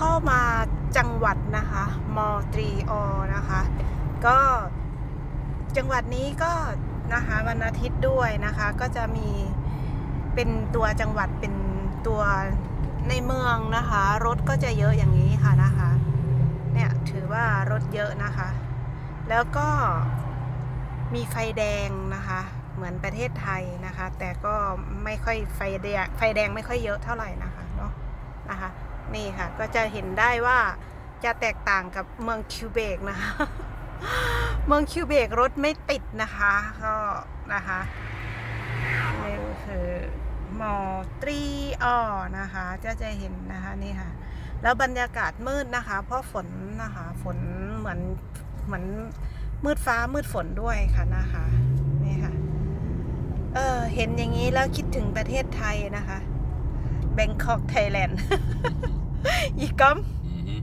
เข้ามาจังหวัดนะคะมอตรีออนะคะ ก็จังหวัดนี้ก็นะคะวันอาทิตย์ด้วยนะคะ ก็จะมีเป็นตัวจังหวัดเป็นตัวในเมืองนะคะ รถก็จะเยอะอย่างนี้ค่ะนะคะ เนี่ยถือว่ารถเยอะนะคะ แล้วก็มีไฟแดงนะคะ เหมือนประเทศไทยนะคะ แต่ก็ไม่ค่อยไฟแดงไฟแดงไม่ค่อยเยอะเท่าไหร่นะคะเนาะนะคะ นี่ค่ะ ก็จะเห็นได้ว่าจะแตกต่างกับเมืองคิวเบกนะคะ เมืองคิวเบกรถไม่ติดนะคะ ก็นะคะนี่คือมอตรีออนะคะจะจะเห็นนะคะนี่ค่ะ แล้วบรรยากาศมืดนะคะ เพราะฝนนะคะฝนเหมือนเหมือนมืดฟ้ามืดฝนด้วยค่ะนะคะนี่ค่ะเออเห็นอย่างนี้แล้วคิดถึงประเทศไทยนะคะแบงคอกไทยแลนด์ อีกกัม Mhm.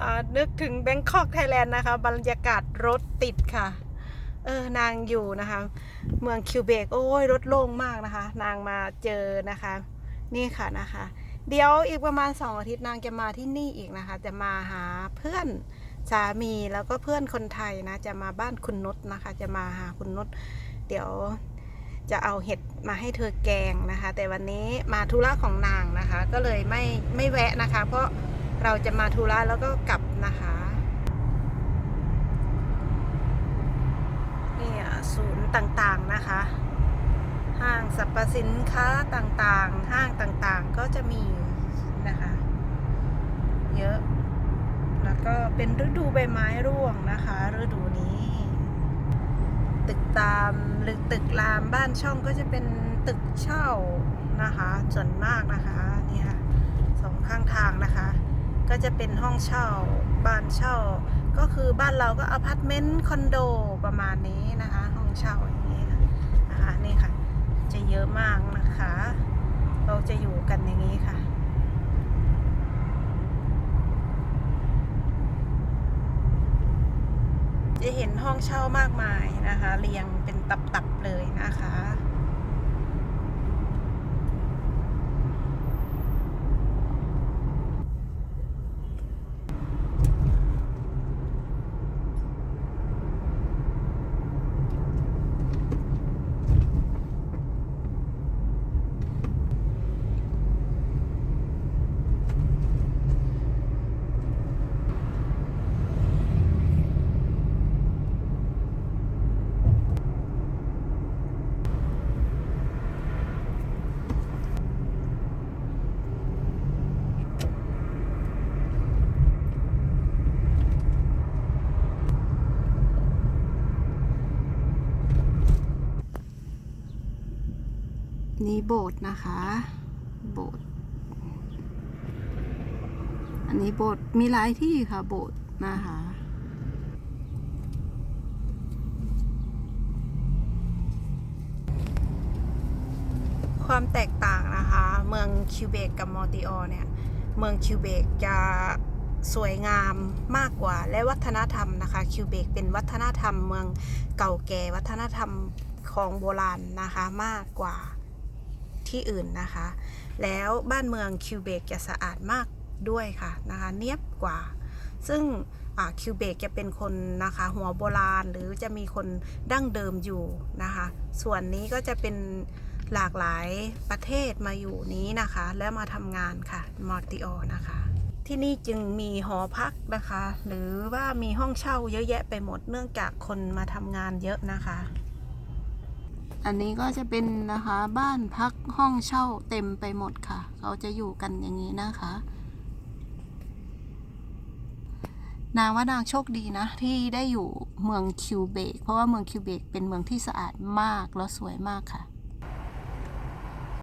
อ่านึกถึงแบงคอกไทยแลนด์นะคะ บรรยากาศรถติดค่ะ เออนางอยู่นะคะ เมืองคิวเบกโอ้ยรถโล่งมากนะคะ นางมาเจอนะคะ นี่ค่ะนะคะ เดี๋ยวอีกประมาณสองอาทิตย์นางจะมาที่นี่อีกนะคะ จะมาหาเพื่อนสามีแล้วก็เพื่อนคนไทยนะ จะมาบ้านคุณนุชนะคะ จะมาหาคุณนุชเดี๋ยว จะเอาเห็ดมาให้เธอแกงนะคะ แต่วันนี้มาธุระของนางนะคะ ก็เลยไม่ไม่แวะนะคะ เพราะเราจะมาธุระแล้วก็กลับนะคะนี่อะศูนย์ต่างๆนะคะ ห้างสรรพสินค้าต่างๆ ห้างต่างๆก็จะมีนะคะ เยอะ แล้วก็เป็นฤดูใบไม้ร่วงนะคะ ฤดูนี้ ตามหรือตึกรามบ้านช่องก็จะเป็นตึกเช่านะคะส่วนมากนะคะนี่ค่ะสองข้างทางนะคะ ก็จะเป็นห้องเช่าบ้านเช่า ก็คือบ้านเราก็อพาร์ตเมนต์คอนโดประมาณนี้นะคะ ห้องเช่าอย่างนี้นะคะนี่ค่ะ จะเยอะมากนะคะ เราจะอยู่กันอย่างนี้ค่ะ จะเห้องเช่ามากมายนะคะ เรียงเป็นตับๆเลยนะคะ นี่โบสถ์นะคะ โบสถ์อันนี้โบสถ์มีหลายที่ค่ะโบสถ์นะคะความแตกต่างนะคะ เมืองคิวเบกกับมอติออเนี่ย เมืองคิวเบกจะสวยงามมากกว่า และวัฒนธรรมนะคะ คิวเบกเป็นวัฒนธรรมเมืองเก่าแก่วัฒนธรรมของโบราณนะคะมากกว่า ที่อื่นนะคะ แล้วบ้านเมืองคิวเบกจะสะอาดมากด้วยค่ะนะคะเนียบกว่า ซึ่งคิวเบกจะเป็นคนนะคะหัวโบราณหรือจะมีคนดั้งเดิมอยู่นะคะ ส่วนนี้ก็จะเป็นหลากหลายประเทศมาอยู่นี้นะคะ แล้วมาทำงานค่ะมอร์ติออนะคะ ที่นี่จึงมีหอพักนะคะ หรือว่ามีห้องเช่าเยอะแยะไปหมดเนื่องจากคนมาทำงานเยอะนะคะ อันนี้ก็จะเป็นนะคะบ้านพักห้องเช่าเต็มไปหมดค่ะ เขาจะอยู่กันอย่างนี้นะคะ นางว่านางโชคดีนะ ที่ได้อยู่เมืองคิวเบกเพราะว่าเมืองคิวเบกเป็นเมืองที่สะอาดมากแล้วสวยมากค่ะ